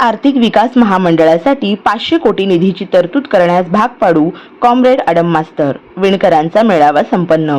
आर्थिक विकास महामंडळासाठी पाचशे कोटी निधीची तरतूद करण्यास भाग पाडू कॉम्रेड अडम मास्तर. विणकरांचा मेळावा संपन्न.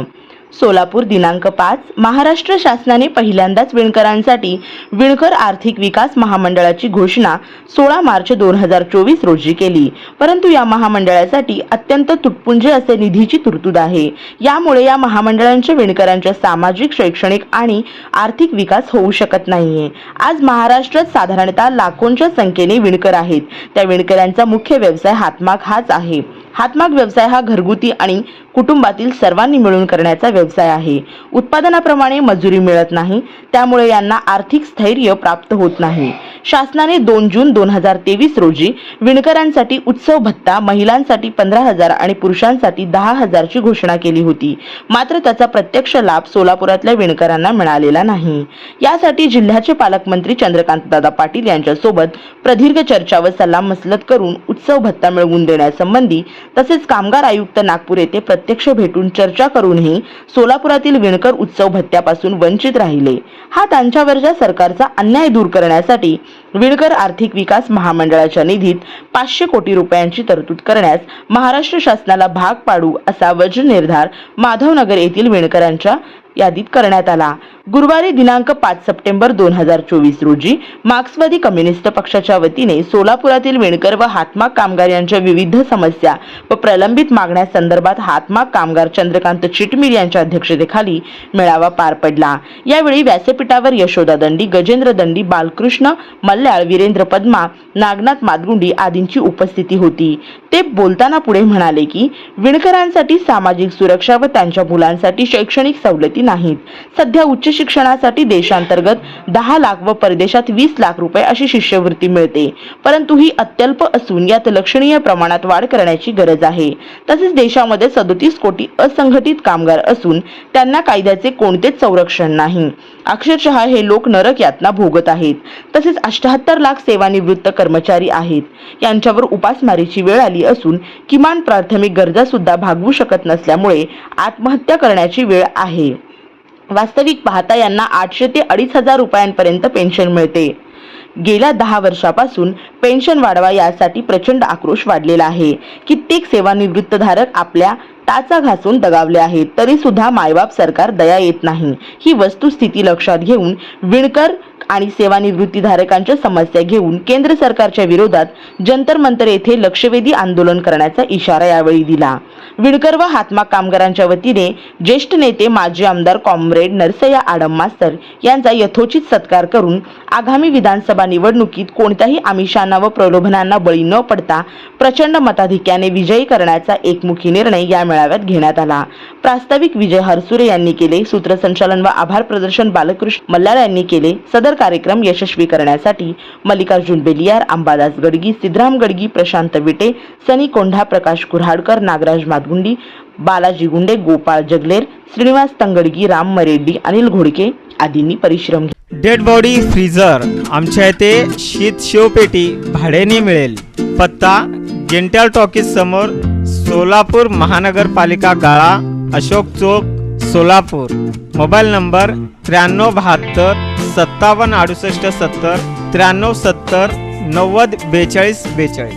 सोलापूर दिनांक पाच महाराष्ट्र शासनाने पहिल्यांदाच विणकरांसाठी विणकर आर्थिक विकास महामंडळाची घोषणा सोळा मार्च दोन हजार चोवीस रोजी केली. परंतु या महामंडळासाठी अत्यंत तुटपुंजे असे निधीची तरतूद आहे. यामुळे या महामंडळांच्या विणकरांच्या सामाजिक शैक्षणिक आणि आर्थिक विकास होऊ शकत नाहीये. आज महाराष्ट्रात साधारणतः लाखोंच्या संख्येने विणकर आहेत. त्या विणकरांचा मुख्य व्यवसाय हातमाग हाच आहे. हातमाग व्यवसाय हा घरगुती आणि कुटुंबातील सर्वांनी मिळून करण्याचा व्यवसाय आहे. उत्पादनाप्रमाणे मजुरी मिळत नाही त्यामुळे यांना आर्थिक स्थैर्य प्राप्त होत नाही. शासनाने दोन जून दोन हजार तेवीस रोजी विणकरांसाठी उत्सव भत्ता महिलांसाठी पंधरा हजार आणि पुरुषांसाठी दहा हजारची घोषणा केली होती. मात्र त्याचा प्रत्यक्ष लाभ सोलापुरातल्या विणकरांना मिळालेला नाही. यासाठी जिल्ह्याचे पालकमंत्री चंद्रकांत दादा पाटील यांच्यासोबत प्रदीर्घ चर्चा व सल्लामसलत करून उत्सव भत्ता मिळवून देण्यासंबंधी तसेच कामगार आयुक्त नागपूर येथे प्रत्यक्ष भेटून चर्चा करूनही सोलापुरातील विणकर उत्सव भत्त्यापासून वंचित राहिले. हा त्यांच्यावरच्या सरकारचा अन्याय दूर करण्यासाठी विणकर आर्थिक विकास महामंडळाच्या निधीत पाचशे कोटी रुपयांची तरतूद करण्यास महाराष्ट्र शासनाला भाग पाडू असा वज्र निर्धार माधवनगर येथील विणकरांच्या यादीत करण्यात आला. गुरुवारी दिनांक पाच सप्टेंबर दोन हजार चोवीस रोजी मार्क्सवादी कम्युनिस्ट पक्षाच्या वतीने सोलापुरातील विणकर व हातमाग कामगार यांच्या विविध समस्या व प्रलंबित मागण्यासंदर्भात हातमाग कामगार चंद्रकांत चिटमीर यांच्या अध्यक्षतेखाली मेळावा पार पडला. यावेळी व्यासपीठावर यशोदा दंडी गजेंद्र दंडी बालकृष्ण मल्ल्याळ वीरेंद्र पद्मा नागनाथ मादगुंडी आदींची उपस्थिती होती. ते बोलताना पुढे म्हणाले की विणकरांसाठी सामाजिक सुरक्षा व त्यांच्या मुलांसाठी शैक्षणिक सवलती नाहीत. सध्या उच्च शिक्षणासाठी देशांतर्गत दहा लाख व परदेशात वीस लाख रुपये अशी शिष्यवृत्ती मिळते. परंतु ही अत्यल्प असून यात लक्षणीय प्रमाणात वाढ करण्याची गरज आहे. तसेच देशामध्ये सदोतीस कोटी असंघटित कामगार असून त्यांना कायद्याचे कोणतेच संरक्षण नाही. अक्षरशः हे लोक नरक यातना भोगत आहेत. तसेच शहात्तर लाख सेवानिवृत्त कर्मचारी आहेत. यांच्यावर उपासमारीची वेळ आली असून किमान प्राथमिक गरजा सुद्धा भागवू शकत नसल्यामुळे आत्महत्या करण्याची वेळ आहे. वास्तविक पाहता यांना आठशे ते अडीच हजार रुपयांपर्यंत पेन्शन मिळते. गेल्या दहा वर्षापासून पेन्शन वाढवा यासाठी प्रचंड आक्रोश वाढलेला आहे. कित्येक सेवानिवृत्तधारक आपल्या टाचा घासून दगावले आहेत. तरी सुद्धा मायबाप सरकार दया येत नाही. ही वस्तुस्थिती लक्षात घेऊन विणकर आणि सेवानिवृत्तीधारकांच्या समस्या घेऊन केंद्र सरकारच्या विरोधात जंतर मंतर येथे लक्षवेधी आंदोलन करण्याचा इशारा यावेळी दिला. विणकर व हातमाग कामगारांच्या वतीने ज्येष्ठ नेते माजी आमदार कॉम्रेड नरसय्या आडम मास्तर यांचा यथोचित सत्कार करून आगामी विधानसभा निवडणुकीत कोणत्याही आमिषांना व प्रलोभनांना बळी न पडता प्रचंड मताधिक्याने विजयी करण्याचा एकमुखी निर्णय या मेळाव्यात घेण्यात आला. प्रास्ताविक विजय हरसुरे यांनी केले. सूत्रसंचालन व आभार प्रदर्शन बालकृष्ण मल्लार यांनी केले. सदर कार्यक्रम यशस्वी करण्यासाठी मल्लिकार्जुन बेलियार अंबादास गडगी सिद्धराम गडगी प्रशांत विटे सनी कोंढा प्रकाश कुऱ्हाडकर नागराज मातगुंडी बालाजी गुंडे गोपाळ जगलेर श्रीनिवास तंगडगी राम मरेड्डी अनिल घोडके आदींनी परिश्रम घेतले. डेड बॉडी फ्रीजर आमच्या येथे शीत शिवपेटी भाड्याने मिळेल. पत्ता गेंट्याल टॉकीज समोर सोलापूर महानगरपालिका गाळा अशोक चौक सोलापूर. मोबाईल नंबर त्र्याण्णव बहात्तर सत्तावन्न अडुसष्ट सत्तर त्र्याण्णव सत्तर नव्वद बेचाळीस बेचाळीस.